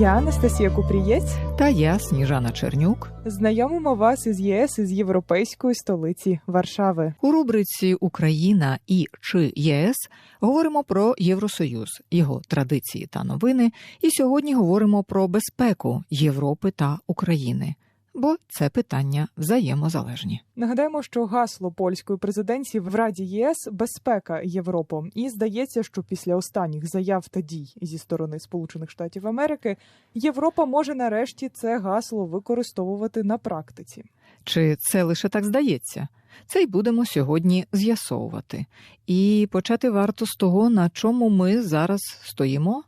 Я Анастасія Купрієць. Та я Сніжана Чернюк. Знайомимо вас із ЄС із європейської столиці Варшави. У рубриці Україна і чи ЄС говоримо про Євросоюз, його традиції та новини. І сьогодні говоримо про безпеку Європи та України. Бо це питання взаємозалежні. Нагадаємо, що гасло польської президенції в Раді ЄС безпека Європи. І здається, що після останніх заяв та дій зі сторони Сполучених Штатів Америки Європа може нарешті це гасло використовувати на практиці. Чи це лише так здається? Це й будемо сьогодні з'ясовувати. І почати варто з того, на чому ми зараз стоїмо.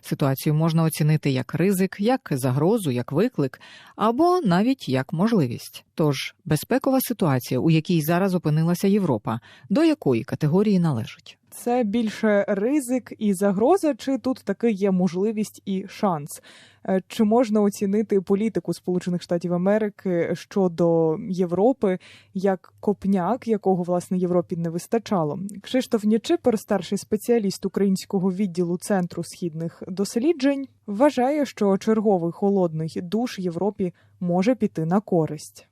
Ситуацію можна оцінити як ризик, як загрозу, як виклик, або навіть як можливість. Тож безпекова ситуація, у якій зараз опинилася Європа, до якої категорії належить? Це більше ризик і загроза, чи тут таки є можливість і шанс? Е, Чи можна оцінити політику Сполучених Штатів Америки щодо Європи як копняк, якого власне Європі не вистачало? Кшиштоф Нєчипер, старший спеціаліст українського відділу центру східних досліджень, вважає, що черговий холодний душ Європі може піти на користь.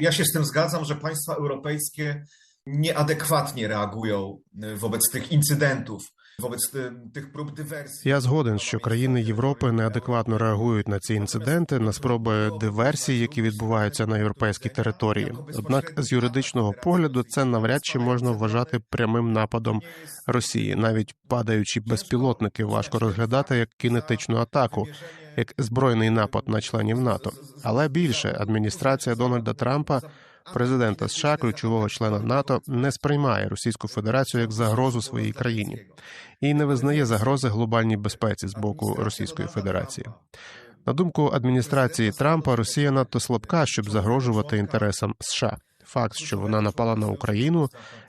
Ja się z tym zgadzam, że państwa europejskie nieadekwatnie reagują wobec tych incydentów, wobec tych prób dywersji. Я згоден, що країни Європи неадекватно реагують на ці інциденти, на спроби диверсій, які відбуваються на європейській території. Однак, з юридичного погляду, це навряд чи можна вважати прямим нападом Росії. Навіть падаючі безпілотники важко розглядати як кінетичну атаку, як збройний напад на членів НАТО. Але більше адміністрація Дональда Трампа. Президента США, ключового члена НАТО, не сприймає Російську Федерацію як загрозу своїй країні і не визнає загрози глобальній безпеці з боку Російської Федерації. На думку адміністрації Трампа, Росія надто слабка, щоб загрожувати інтересам США. Факт, що вона напала на Україну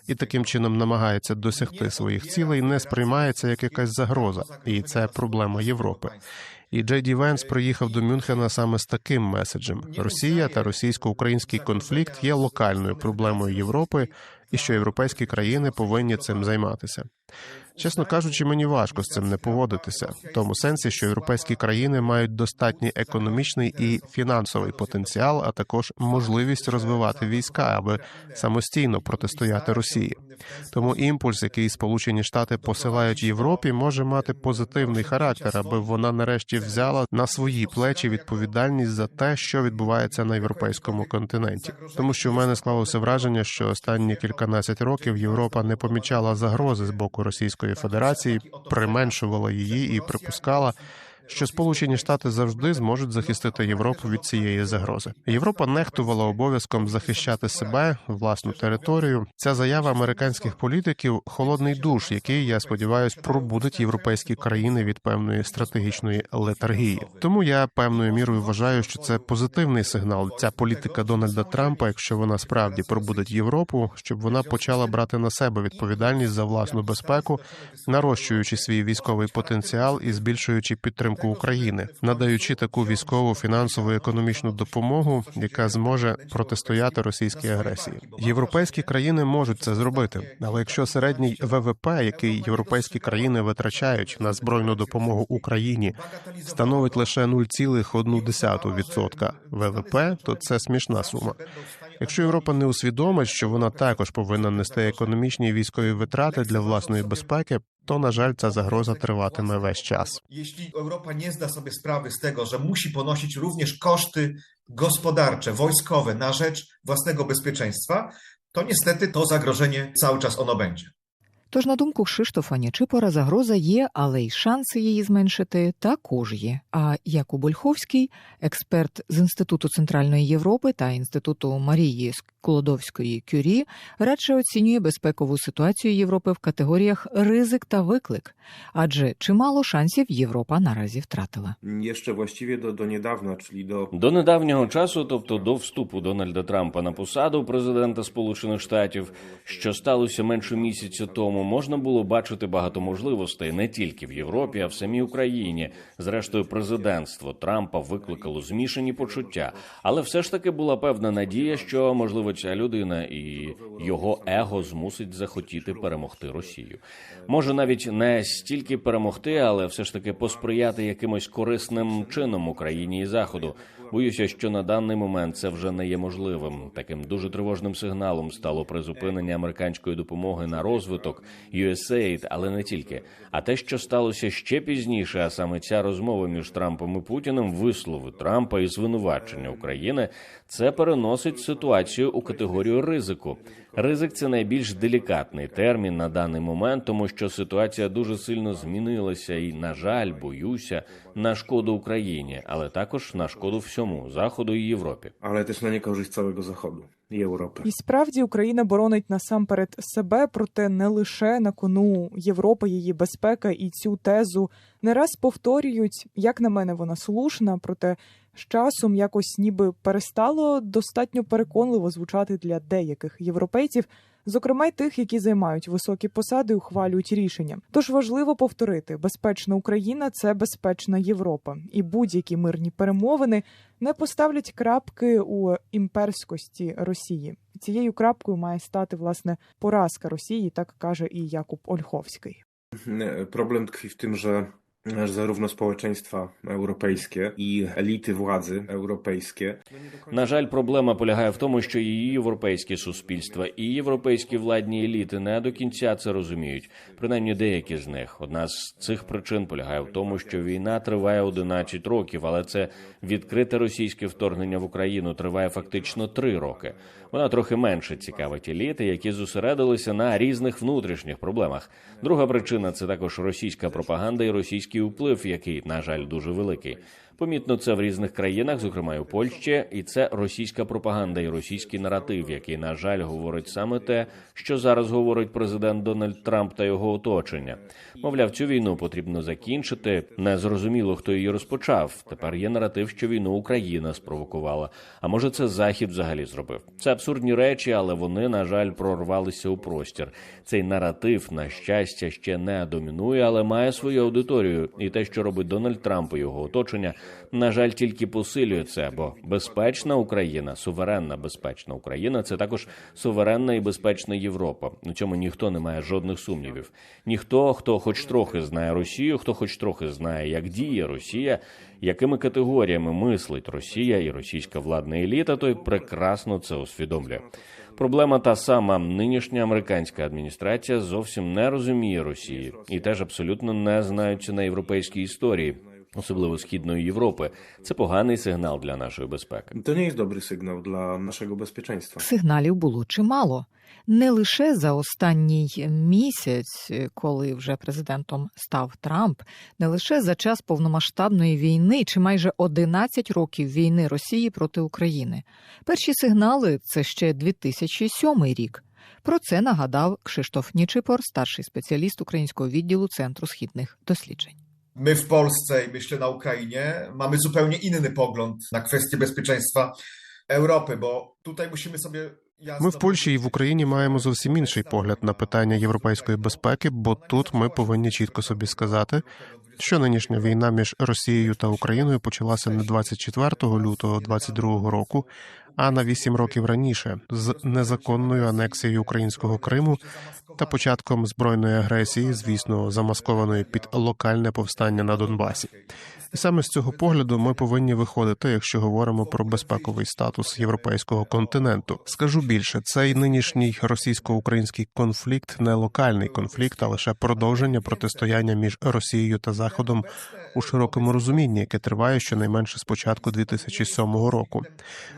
і таким чином намагається досягти своїх цілей, не сприймається як якась загроза, і це проблема Європи. І Джей Ді Венс приїхав до Мюнхена саме з таким меседжем: Росія та російсько-український конфлікт є локальною проблемою Європи, і що європейські країни повинні цим займатися. Чесно кажучи, мені важко з цим не погодитися, в тому сенсі, що європейські країни мають достатній економічний і фінансовий потенціал, а також можливість розвивати війська, аби самостійно протистояти Росії. Тому імпульс, який Сполучені Штати посилають Європі, може мати позитивний характер, аби вона нарешті взяла на свої плечі відповідальність за те, що відбувається на європейському континенті. Тому що в мене склалося враження, що останні кільканадцять років Європа не помічала загрози з боку Російської Федерації, применшувала її і припускала. Що Сполучені Штати завжди зможуть захистити Європу від цієї загрози. Європа нехтувала обов'язком захищати себе, власну територію. Ця заява американських політиків холодний душ, який я сподіваюся, пробудить європейські країни від певної стратегічної летаргії. Тому я певною мірою вважаю, що це позитивний сигнал. Ця політика Дональда Трампа, якщо вона справді пробудить Європу, щоб вона почала брати на себе відповідальність за власну безпеку, нарощуючи свій військовий потенціал і збільшуючи підтримку України, надаючи таку військову, фінансову економічну допомогу, яка зможе протистояти російській агресії. Європейські країни можуть це зробити, але якщо середній ВВП, який європейські країни витрачають на збройну допомогу Україні, становить лише 0,1% ВВП, то це смішна сума. Якщо Європа не усвідомить, що вона також повинна нести економічні і військові витрати для власної безпеки, то на жаль, ця загроза триватиме весь час. Jeśli Europa nie zda sobie sprawy z tego, że musi ponosić również koszty gospodarcze, wojskowe na rzecz własnego bezpieczeństwa, to niestety to zagrożenie cały czas ono będzie. Тож, на думку Кшиштофа Нєчипора, загроза є, але й шанси її зменшити також є. А Якуб Ольховський, експерт з Інституту Центральної Європи та Інституту Марії Сколодовської Кюрі, радше оцінює безпекову ситуацію Європи в категоріях ризик та виклик, адже чимало шансів Європа наразі втратила. Jeszcze właściwie do, do niedawna, czyli do До недавнього часу, тобто до вступу Дональда Трампа на посаду президента Сполучених Штатів, що сталося менше місяця тому, можна було бачити багато можливостей не тільки в Європі, а в самій Україні. Зрештою, президентство Трампа викликало змішані почуття, але все ж таки була певна надія, що можливо ця людина, і його его змусить захотіти перемогти Росію. Може навіть не стільки перемогти, але все ж таки посприяти якимось корисним чином Україні і Заходу. Боюся, що на даний момент це вже не є можливим. Таким дуже тривожним сигналом стало призупинення американської допомоги на розвиток USAID, але не тільки. А те, що сталося ще пізніше, а саме ця розмова між Трампом і Путіним, вислови Трампа і звинувачення України, це переносить ситуацію у категорію ризику. Ризик це найбільш делікатний термін на даний момент, тому що ситуація дуже сильно змінилася, і, на жаль, боюся, на шкоду Україні, але також на шкоду всьому заходу і Європі. też na niekorzyść całego Zachodu i Europy. І справді Україна боронить насамперед себе, проте не лише на кону Європи, її безпека і цю тезу не раз повторюють. Як на мене, вона слушна, проте з часом якось ніби перестало достатньо переконливо звучати для деяких європейців, зокрема й тих, які займають високі посади, ухвалюють рішення. Тож важливо повторити: безпечна Україна це безпечна Європа, і будь-які мирні перемовини не поставлять крапки у імперськості Росії. Цією крапкою має стати власне поразка Росії, так каже і Якуб Ольховський. Problem tkwi tym, że że zarówno społeczeństwa europejskie i elity władzy europejskie На жаль, проблема полягає в тому, що і європейське суспільство, і європейські владні еліти не до кінця це розуміють, принаймні деякі з них. Одна з цих причин полягає в тому, що війна триває 11 років, але це відкрите російське вторгнення в Україну триває фактично 3 роки. Вона трохи менше цікавить еліти, які зосередилися на різних внутрішніх проблемах. Друга причина це також російська пропаганда і російський вплив, який, на жаль, дуже великий. Помітно це в різних країнах, зокрема у Польщі, і це російська пропаганда і російський наратив, який, на жаль, говорить саме те, що зараз говорить президент Дональд Трамп та його оточення. Мовляв, цю війну потрібно закінчити. Незрозуміло, хто її розпочав. Тепер є наратив, що війну Україна спровокувала. А може, це Захід взагалі зробив. Це абсурдні речі, але вони, на жаль, прорвалися у простір. Цей наратив, на щастя, ще не домінує, але має свою аудиторію. І те, що робить Дональд Трамп і його оточення, на жаль, тільки посилює це, бо безпечна Україна, суверенна безпечна Україна це також суверенна і безпечна Європа. У цьому ніхто не має жодних сумнівів. Ніхто, хто хоч трохи знає Росію, хто хоч трохи знає, як діє Росія, якими категоріями мислить Росія і російська владна еліта, той прекрасно це усвідомлює. Проблема та сама нинішня американська адміністрація зовсім не розуміє Росії і теж абсолютно не знаються на європейській історії. Особливо східної Європи, це поганий сигнал для нашої безпеки. to nie jest dobry sygnał dla naszego bezpieczeństwa. Сигналів було чимало. Не лише за останній місяць, коли вже президентом став Трамп, не лише за час повномасштабної війни, чи майже 11 років війни Росії проти України. Перші сигнали це ще 2007 рік. Про це нагадав Кшиштоф Нічипор, старший спеціаліст українського відділу Центру східних досліджень. My w Polsce i myślę na Ukrainie mamy zupełnie inny pogląd na kwestie bezpieczeństwa Europy, bo tutaj musimy sobie Ми в Польщі і в Україні маємо зовсім інший погляд на питання європейської безпеки, бо тут ми повинні чітко собі сказати, що нинішня війна між Росією та Україною почалася не 24 лютого 22 року, а на 8 років раніше з незаконною анексією українського Криму та початком збройної агресії, звісно, замаскованої під локальне повстання на Донбасі. І саме з цього погляду ми повинні виходити, якщо говоримо про безпековий статус європейського континенту. Скажу більше, цей нинішній російсько-український конфлікт не локальний конфлікт, а лише продовження протистояння між Росією та Заходом у широкому розумінні, яке триває щонайменше з початку 2007 року.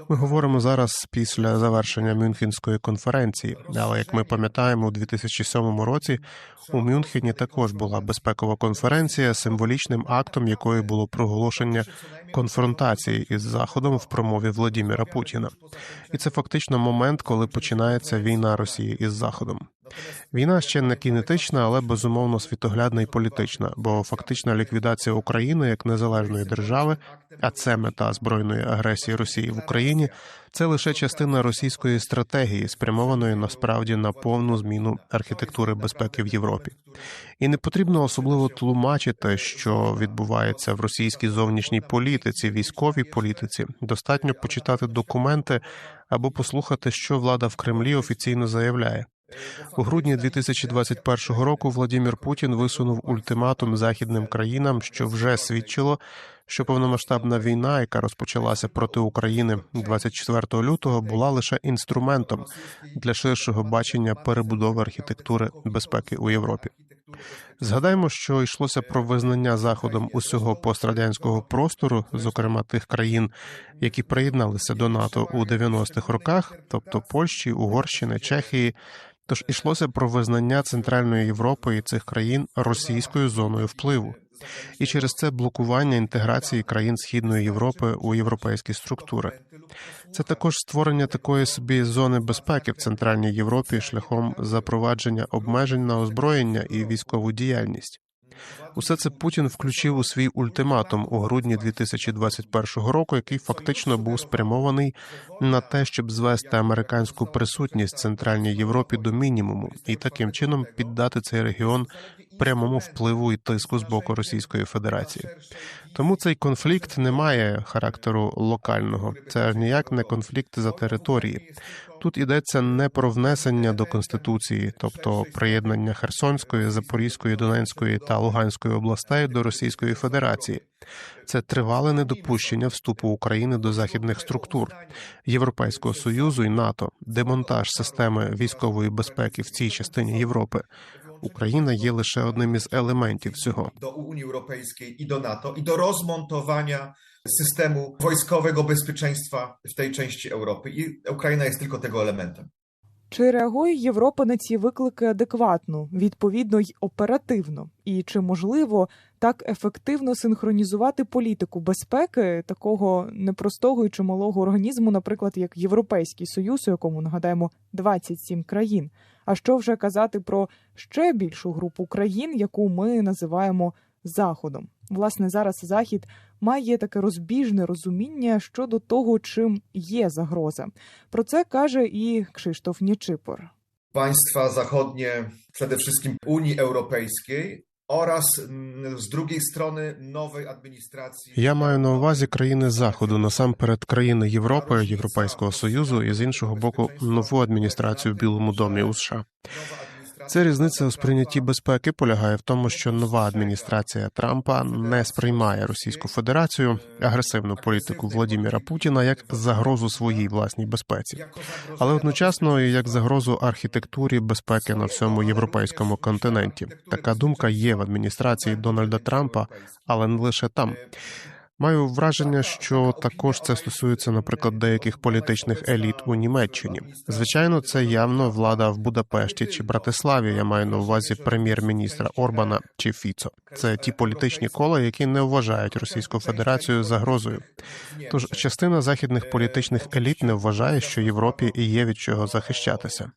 Ми говоримо зараз після завершення Мюнхенської конференції, але як ми пам'ятаємо, у 2007 році у Мюнхені також була безпекова конференція, символічним актом якої було проголошення конфронтації із Заходом в промові Владіміра Путіна. І це фактично момент, коли починається війна Росії із Заходом. Війна ще не кінетична, але безумовно світоглядна і політична, бо фактична ліквідація України як незалежної держави, а це мета збройної агресії Росії в Україні, це лише частина російської стратегії, спрямованої насправді на повну зміну архітектури безпеки в Європі. І не потрібно особливо тлумачити, що відбувається в російській зовнішній політиці, військовій політиці. Достатньо почитати документи, або послухати, що влада в Кремлі офіційно заявляє. У грудні 2021 року Владімір Путін висунув ультиматум західним країнам, що вже свідчило, що повномасштабна війна, яка розпочалася проти України 24 лютого, була лише інструментом для ширшого бачення перебудови архітектури безпеки у Європі. Згадаємо, що йшлося про визнання заходом усього пострадянського простору, зокрема тих країн, які приєдналися до НАТО у 90-х роках, тобто Польщі, Угорщини, Чехії. Тож ішлося про визнання Центральної Європи і цих країн російською зоною впливу, і через це блокування інтеграції країн Східної Європи у європейські структури. Це також створення такої собі зони безпеки в Центральній Європі шляхом запровадження обмежень на озброєння і військову діяльність. Усе це Путін включив у свій ультиматум у грудні 2021 року, який фактично був спрямований на те, щоб звести американську присутність в Центральній Європі до мінімуму і таким чином піддати цей регіон прямому впливу і тиску з боку Російської Федерації. Тому цей конфлікт не має характеру локального. Це ніяк не конфлікт за території. Тут йдеться не про внесення до конституції, тобто приєднання Херсонської, Запорізької, Донецької та Луганської областей до Російської Федерації. Це тривале недопущення вступу України до західних структур Європейського союзу і НАТО, демонтаж системи військової безпеки в цій частині Європи. Україна є лише одним із елементів цього. do Unii Europejskiej i do NATO i do rozmontowania systemu wojskowego bezpieczeństwa w tej części Europy. I Ukraina jest tylko tego elementem. Чи реагує Європа на ці виклики адекватно, відповідно й оперативно? І чи можливо так ефективно синхронізувати політику безпеки такого непростого і чималого організму, наприклад, як Європейський Союз, у якому нагадаємо 27 країн? А що вже казати про ще більшу групу країн, яку ми називаємо Заходом? Власне, зараз Захід має таке розбіжне розуміння щодо того, чим є загроза. Про це каже і Кшиштоф Нічипор. Państwa zachodnie, przede wszystkim Unii Europejskiej oraz mm, z drugiej strony nowej administracji. Я маю на увазі країни Заходу, насамперед країни Європи, Європейського союзу, і з іншого боку, нову адміністрацію в Білому домі у США. Ця різниця у сприйнятті безпеки полягає в тому, що нова адміністрація Трампа не сприймає Російську Федерацію агресивну політику Владіміра Путіна як загрозу своїй власній безпеці, але одночасно і як загрозу архітектурі безпеки на всьому європейському континенті. Така думка є в адміністрації Дональда Трампа, але не лише там. Маю враження, що також це стосується, наприклад, деяких політичних еліт у Німеччині. Звичайно, це явно влада в Будапешті чи Братиславі. Я маю на увазі прем'єр-міністра Орбана чи Фіцо. Це ті політичні кола, які не вважають Російську Федерацію загрозою. Тож частина західних політичних еліт не вважає, що Європі і є від чого захищатися.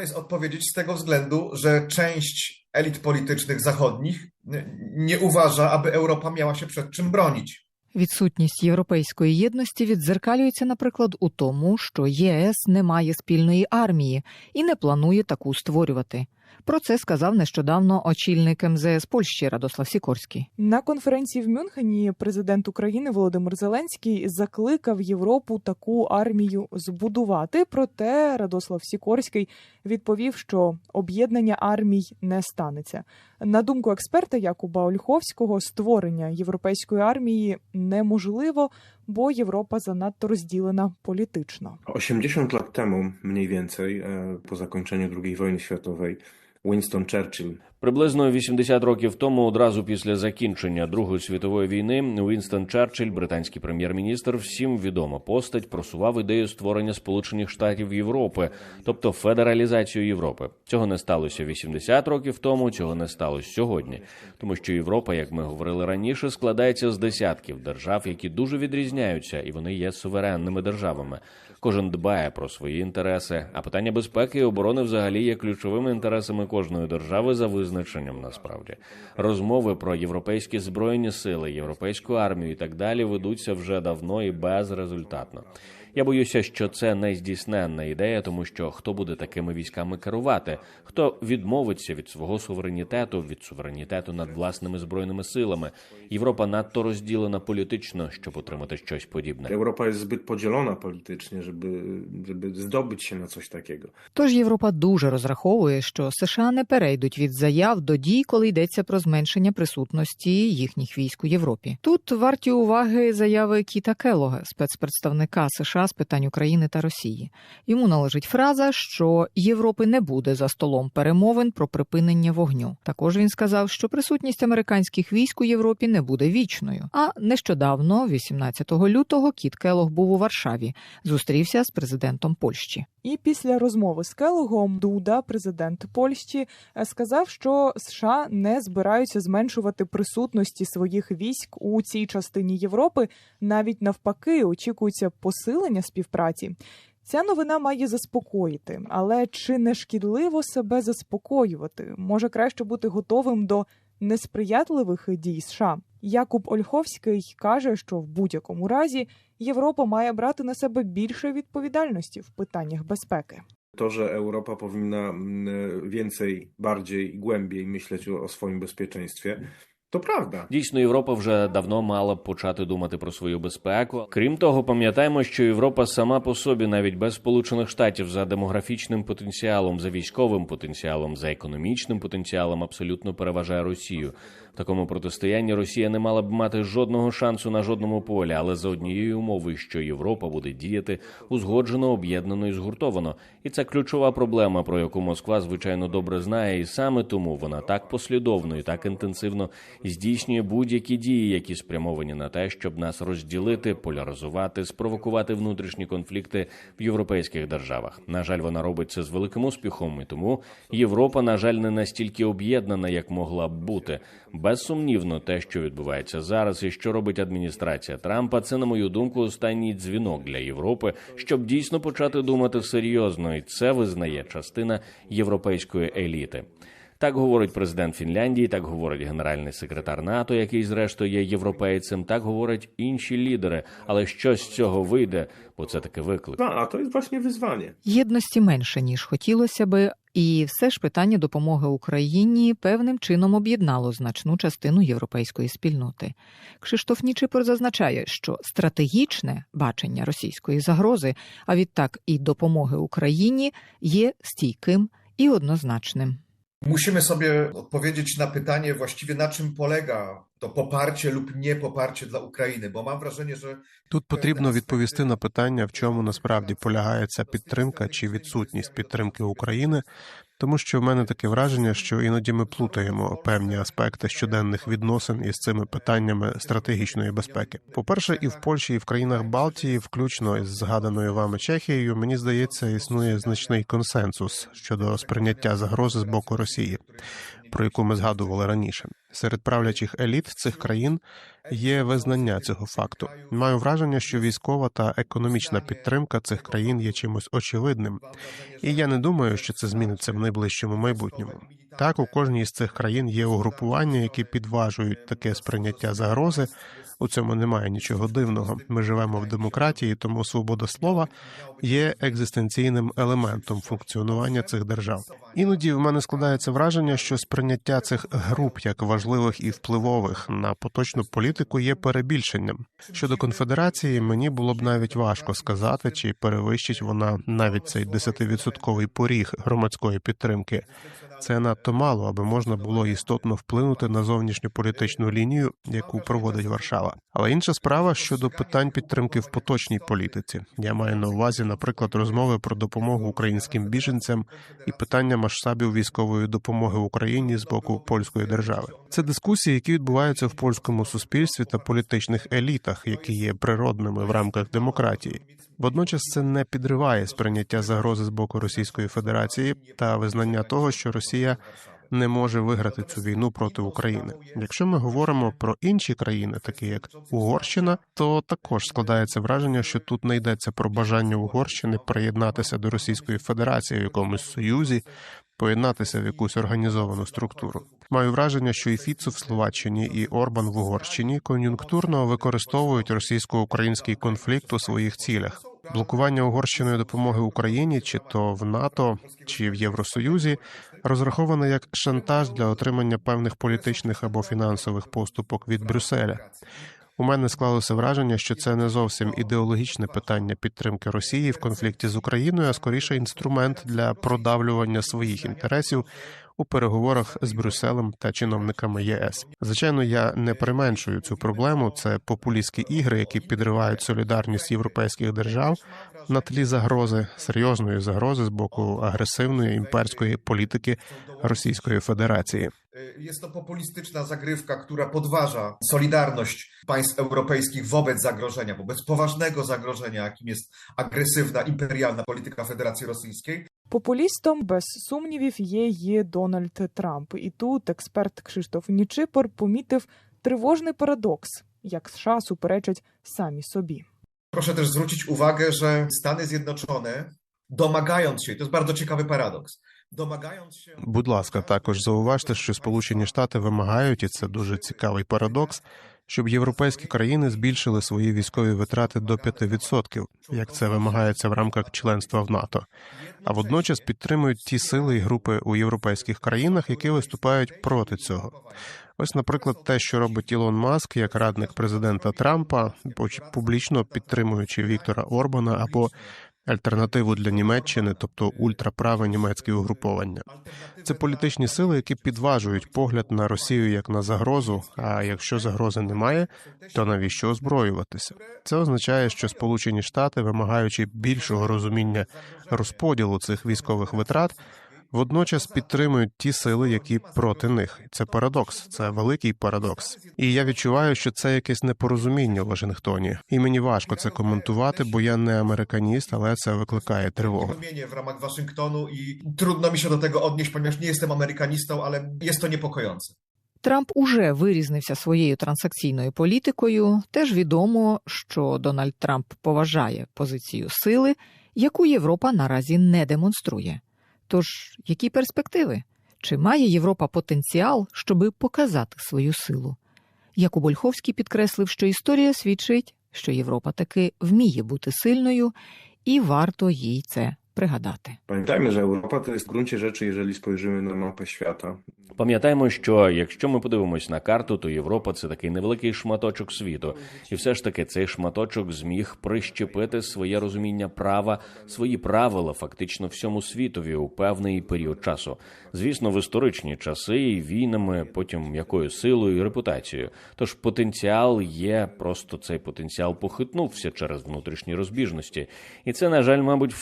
Jest odpowiedzieć z tego względu, że część elit politycznych zachodnich n- nie uważa, aby Europa miała się przed czym bronić. Відсутність європейської єдності віддзеркалюється, наприклад, у тому, що ЄС не має спільної армії і не планує таку створювати. Про це сказав нещодавно очільник МЗС Польщі Радослав Сікорський. На конференції в Мюнхені президент України Володимир Зеленський закликав Європу таку армію збудувати. Проте Радослав Сікорський відповів, що об'єднання армій не станеться. На думку експерта Якуба Ольховського, створення європейської армії неможливо, бо Європа занадто розділена політично. 80 років тому, mniej więcej, по po Другої II wojny Winston Churchill Приблизно 80 років тому, одразу після закінчення Другої світової війни, Уінстон Черчилль, британський прем'єр-міністр, всім відома постать, просував ідею створення Сполучених Штатів Європи, тобто федералізацію Європи. Цього не сталося 80 років тому, цього не сталося сьогодні, тому що Європа, як ми говорили раніше, складається з десятків держав, які дуже відрізняються, і вони є суверенними державами. Кожен дбає про свої інтереси, а питання безпеки і оборони взагалі є ключовими інтересами кожної держави за визначенням. Насправді розмови про європейські збройні сили, європейську армію і так далі ведуться вже давно і безрезультатно. Я боюся, що це нездійсненна ідея, тому що хто буде такими військами керувати, хто відмовиться від свого суверенітету, від суверенітету над власними збройними силами. Європа надто розділена політично, щоб отримати щось подібне. Jest zbyt podzielona politycznie, żeby, żeby zdobyć się na coś takiego. Тож Європа дуже розраховує, що США не перейдуть від заяв до дій, коли йдеться про зменшення присутності їхніх військ у Європі. Тут варті уваги заяви Кіта Келога, спецпредставника США з питань України та Росії. Йому належить фраза, що Європи не буде за столом перемовин про припинення вогню. Також він сказав, що присутність американських військ у Європі не буде вічною. А нещодавно, 18 лютого, Кіт Келог був у Варшаві, зустрівся з президентом Польщі. І після розмови з Келогом Дуда, президент Польщі, е, сказав, що США не збираються зменшувати присутності своїх військ у цій частині Європи. Навіть навпаки, очікується посилення співпраці. Ця новина має заспокоїти, але чи не шкідливо себе заспокоювати? Може краще бути готовим до несприятливих дій США. Якуб Ольховський каже, що в будь-якому разі Європа має брати на себе більше відповідальності в питаннях безпеки. To, że Europa powinna mm, więcej, bardziej i głębiej myśleć o swoim bezpieczeństwie, to правда, Дійсно, Європа вже давно мала б почати думати про свою безпеку. Крім того, пам'ятаємо, що Європа сама по собі, навіть без Сполучених Штатів, за демографічним потенціалом, за військовим потенціалом, за економічним потенціалом, абсолютно переважає Росію. В такому протистоянні Росія не мала б мати жодного шансу на жодному полі, але за однією умовою, що Європа буде діяти узгоджено, об'єднано і згуртовано. І це ключова проблема, про яку Москва звичайно добре знає, і саме тому вона так послідовно і так інтенсивно здійснює будь-які дії, які спрямовані на те, щоб нас розділити, поляризувати, спровокувати внутрішні конфлікти в європейських державах. На жаль, вона робить це з великим успіхом, і тому Європа, на жаль, не настільки об'єднана, як могла б бути. Безсумнівно, те, що відбувається зараз, і що робить адміністрація Трампа, це, на мою думку, останній дзвінок для Європи, щоб дійсно почати думати серйозно, і це визнає частина європейської еліти. Так говорить президент Фінляндії, так говорить генеральний секретар НАТО, який, зрештою, є європейцем, так говорять інші лідери. Але що з цього вийде, бо це таки виклик. A to jest właśnie. Єдності менше ніж хотілося би, і все ж питання допомоги Україні певним чином об'єднало значну частину європейської спільноти. Кшиштоф Нічипор зазначає, що стратегічне бачення російської загрози, а відтак і допомоги Україні, є стійким і однозначним. Musimy sobie odpowiedzieć na pytanie właściwie na czym polega to poparcie lub niepoparcie dla України, бо mam wrażenie, że Тут потрібно відповісти на питання, в чому насправді полягає ця підтримка чи відсутність підтримки України, тому що в мене таке враження, що іноді ми плутаємо певні аспекти щоденних відносин із цими питаннями стратегічної безпеки. По перше, і в Польщі, і в країнах Балтії, включно із згаданою вами Чехією, мені здається, існує значний консенсус щодо сприйняття загрози з боку Росії, про яку ми згадували раніше. Серед правлячих еліт цих країн є визнання цього факту. Маю враження, що військова та економічна підтримка цих країн є чимось очевидним, і я не думаю, що це зміниться в найближчому майбутньому. Так, у кожній з цих країн є угрупування, які підважують таке сприйняття загрози. У цьому немає нічого дивного. Ми живемо в демократії, тому свобода слова є екзистенційним елементом функціонування цих держав. Іноді в мене складається враження, що сприйняття цих груп як важливих і впливових на поточну політику є перебільшенням. Щодо конфедерації, мені було б навіть важко сказати, чи перевищить вона навіть цей 10-відсотковий поріг громадської підтримки. Це надто мало, аби можна було істотно вплинути на зовнішню політичну лінію, яку проводить Варшава. Але інша справа щодо питань підтримки в поточній політиці. Я маю на увазі, наприклад, розмови про допомогу українським біженцям і питання масштабів військової допомоги Україні з боку польської держави. Це дискусії, які відбуваються в польському суспільстві та політичних елітах, які є природними в рамках демократії. Водночас це не підриває сприйняття загрози з боку Російської Федерації та визнання того, що Росія не може виграти цю війну проти України. Якщо ми говоримо про інші країни, такі як Угорщина, то також складається враження, що тут не йдеться про бажання Угорщини приєднатися до Російської Федерації в якомусь союзі, поєднатися в якусь організовану структуру. Маю враження, що і Фіцо в Словаччині, і Орбан в Угорщині кон'юнктурно використовують російсько-український конфлікт у своїх цілях. Блокування угорщиною допомоги Україні, чи то в НАТО, чи в Євросоюзі, розраховане як шантаж для отримання певних політичних або фінансових поступок від Брюсселя. У мене склалося враження, що це не зовсім ідеологічне питання підтримки Росії в конфлікті з Україною, а скоріше інструмент для продавлювання своїх інтересів у переговорах з Брюсселем та чиновниками ЄС. Звичайно, я не применшую цю проблему. Це популістські ігри, які підривають солідарність європейських держав на тлі загрози серйозної загрози з боку агресивної імперської політики Російської Федерації. Jest to populistyczna zagrywka, która podważa solidarność państw europejskich wobec zagrożenia, wobec poważnego zagrożenia, jakim jest agresywna, imperialna polityka Federacji Rosyjskiej. Популістом без сумнівів є і Дональд Трамп. І тут експерт Кшиштоф Нічипор помітив тривожний парадокс, як США суперечать самі собі. Proszę też zwrócić uwagę, że Stany Zjednoczone, domagając się, i to jest bardzo ciekawy paradoks, się. Будь ласка, також зауважте, що Сполучені Штати вимагають, і це дуже цікавий парадокс, щоб європейські країни збільшили свої військові витрати до 5%, як це вимагається в рамках членства в НАТО, а водночас підтримують ті сили і групи у європейських країнах, які виступають проти цього. Ось, наприклад, те, що робить Ілон Маск як радник президента Трампа, публічно підтримуючи Віктора Орбана або альтернативу для Німеччини, тобто ультраправе німецьке угруповання. Це політичні сили, які підважують погляд на Росію як на загрозу. А якщо загрози немає, то навіщо озброюватися? Це означає, що Сполучені Штати, вимагаючи більшого розуміння розподілу цих військових витрат, водночас підтримують ті сили, які проти них. Це парадокс, це великий парадокс. І я відчуваю, що це якесь непорозуміння в Вашингтоні. І мені важко це коментувати, бо я не американіст, але це викликає тривогу. W ramach Waszyngtonu i trudno mi się do tego odnieść, ponieważ nie jestem amerykanistą, ale jest. Трамп уже вирізнився своєю транзакційною політикою. Теж відомо, що Дональд Трамп поважає позицію сили, яку Європа наразі не демонструє. Тож, які перспективи? Чи має Європа потенціал, щоби показати свою силу? Якуб Ольховський підкреслив, що історія свідчить, що Європа таки вміє бути сильною, і варто їй це пригадати. Europa to jest w gruncie rzeczy, jeżeli spojrzymy na mapę świata, Пам'ятаємо, що якщо ми подивимось на карту, то Європа це такий невеликий шматочок світу, і все ж таки цей шматочок зміг прищепити своє розуміння права, свої правила фактично всьому світові у певний період часу. Звісно, в історичні часи і війнами, потім якою силою і репутацією. Тож потенціал є, просто цей потенціал похитнувся через внутрішні розбіжності, і це, на жаль, мабуть,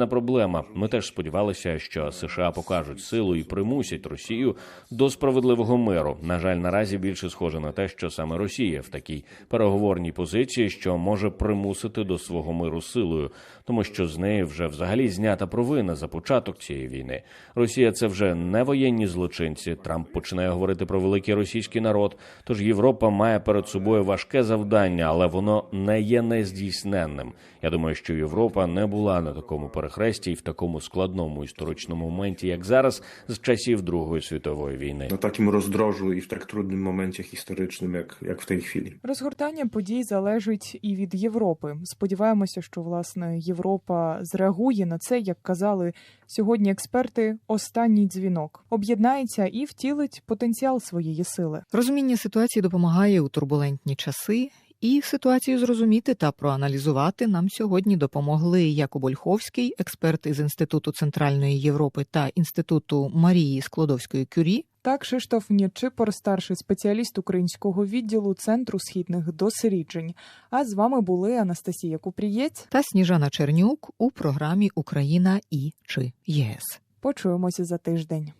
фундаментальна проблема. Ми теж сподівалися, що США покажуть силу і примусять Росію до справедливого миру. На жаль, наразі більше схоже на те, що саме Росія в такій переговорній позиції, що може примусити до свого миру силою, тому що з неї вже взагалі знята провина за початок цієї війни. Росія це вже не воєнні злочинці. Трамп починає говорити про великий російський народ. Тож Європа має перед собою важке завдання, але воно не є нездійсненним. Я думаю, що Європа не була на такому перехресті і в такому складному історичному моменті, як зараз, з часів Другої світової війни. na takim rozdrożu i w tak trudnym momencie historycznym, jak, jak w tej chwili. Розгортання подій залежить і від Європи. Сподіваємося, що власне Європа зреагує на це, як казали сьогодні експерти. Останній дзвінок об'єднається і втілить потенціал своєї сили. Розуміння ситуації допомагає у турбулентні часи, і ситуацію зрозуміти та проаналізувати нам сьогодні допомогли Якуб Ольховський, експерт із Інституту Центральної Європи та Інституту Марії Склодовської Кюрі, та Кшиштоф Нєчипор, старший спеціаліст українського відділу Центру східних досліджень. А з вами були Анастасія Купрієць. та Сніжана Чернюк у програмі Україна і чи ЄС. Почуємося за тиждень.